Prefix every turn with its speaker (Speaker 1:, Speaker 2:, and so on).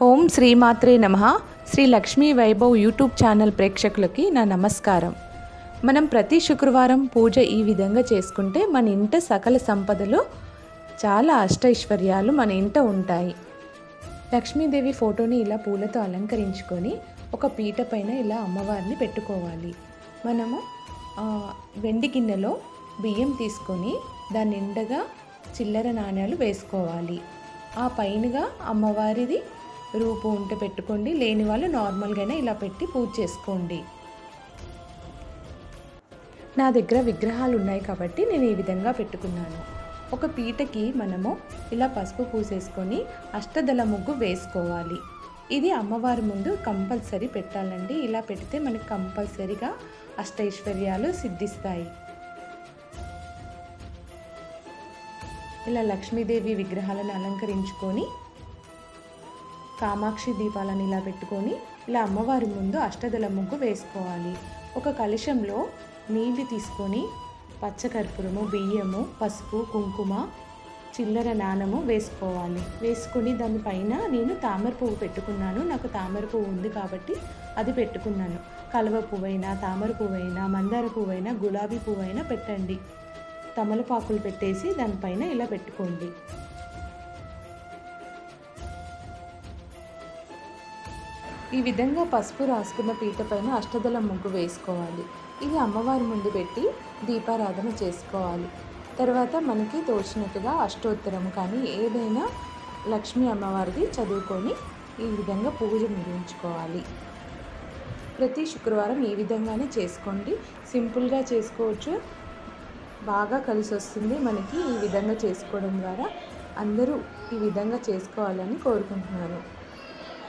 Speaker 1: ఓం శ్రీమాత్రే నమ. Shri Lakshmi Vaibhav YouTube channel ప్రేక్షకులకి నా నమస్కారం. మనం ప్రతి శుక్రవారం పూజ ఈ విధంగా చేసుకుంటే మన ఇంట సకల సంపదలు చాలా అష్టైశ్వర్యాలు మన ఇంట ఉంటాయి. లక్ష్మీదేవి ఫోటోని ఇలా పూలతో అలంకరించుకొని ఒక పీట పైన ఇలా అమ్మవారిని పెట్టుకోవాలి. మనము వెండి గిన్నెలో బియ్యం తీసుకొని దాని నిండగా చిల్లర నాణ్యాలు వేసుకోవాలి. ఆ పైనగా అమ్మవారిది రూపు ఉంటే పెట్టుకోండి లేని వాళ్ళు నార్మల్గానే ఇలా పెట్టి పూజ చేసుకోండి. నా దగ్గర విగ్రహాలు ఉన్నాయి కాబట్టి నేను ఈ విధంగా పెట్టుకున్నాను. ఒక పీటకి మనము ఇలా పసుపు పూసేసుకొని అష్టదళ ముగ్గు వేసుకోవాలి. ఇది అమ్మవారి ముందు కంపల్సరీ పెట్టాలండి. ఇలా పెడితే మనకి కంపల్సరీగా అష్టైశ్వర్యాలు సిద్ధిస్తాయి. ఇలా లక్ష్మీదేవి విగ్రహాలను అలంకరించుకొని కామాక్షి దీపాలను ఇలా పెట్టుకొని ఇలా అమ్మవారి ముందు అష్టదళ ముగ్గు వేసుకోవాలి. ఒక కలశంలో నీళ్ళు తీసుకొని పచ్చకర్పూరము బియ్యము పసుపు కుంకుమ చిల్లర నాణము వేసుకోవాలి. వేసుకుని దానిపైన నేను తామర పువ్వు పెట్టుకున్నాను. నాకు తామర పువ్వు ఉంది కాబట్టి అది పెట్టుకున్నాను. కలువ పువ్వైనా తామర పువ్వైనా మందార పువ్వైనా గులాబీ పువ్వైనా పెట్టండి. తమలపాకులు పెట్టేసి దానిపైన ఇలా పెట్టుకోండి. ఈ విధంగా పసుపు రాసుకున్న పీట పైన అష్టదళ ముగ్గు వేసుకోవాలి. ఇది అమ్మవారి ముందు పెట్టి దీపారాధన చేసుకోవాలి. తర్వాత మనకి తోచినట్టుగా అష్టోత్తరం కానీ ఏదైనా లక్ష్మీ అమ్మవారిది చదువుకొని ఈ విధంగా పూజ ముగించుకోవాలి. ప్రతి శుక్రవారం ఈ విధంగానే చేసుకోండి. సింపుల్గా చేసుకోవచ్చు. బాగా కలిసి వస్తుంది మనకి ఈ విధంగా చేసుకోవడం ద్వారా. అందరూ ఈ విధంగా చేసుకోవాలని కోరుకుంటున్నాను.